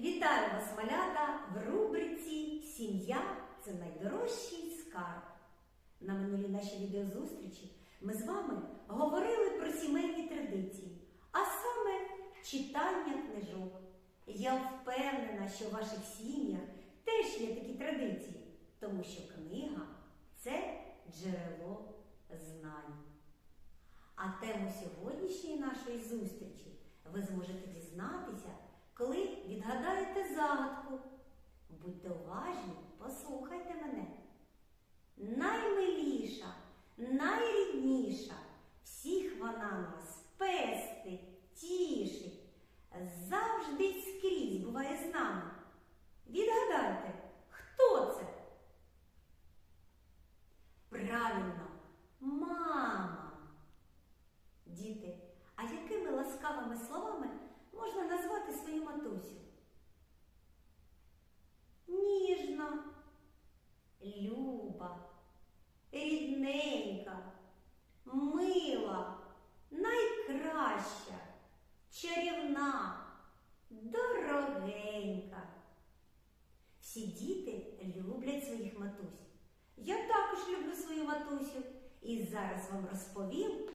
Вітаю вас, малята, в рубриці Сім'я це найдорожчий скарб. На минулій нашій відеозустрічі ми з вами говорили про сімейні традиції, а саме читання книжок. Я впевнена, що в ваших сім'ях теж є такі традиції, тому що книга це джерело знань. А тему сьогоднішньої нашої зустрічі ви зможете дізнатися, коли відгадаєте загадку. Будьте уважні, послухайте мене. Наймиліша, найрідніша, всіх вона нас пестить, тішить, завжди скрізь буває з нами. Відгадайте, хто це? Правильно, мама. Діти, а якими ласкавими словами матусю? Ніжна, люба, рідненька, мила, найкраща, чарівна, дорогенька. Всі діти люблять своїх матусь. Я також люблю свою матусю і зараз вам розповім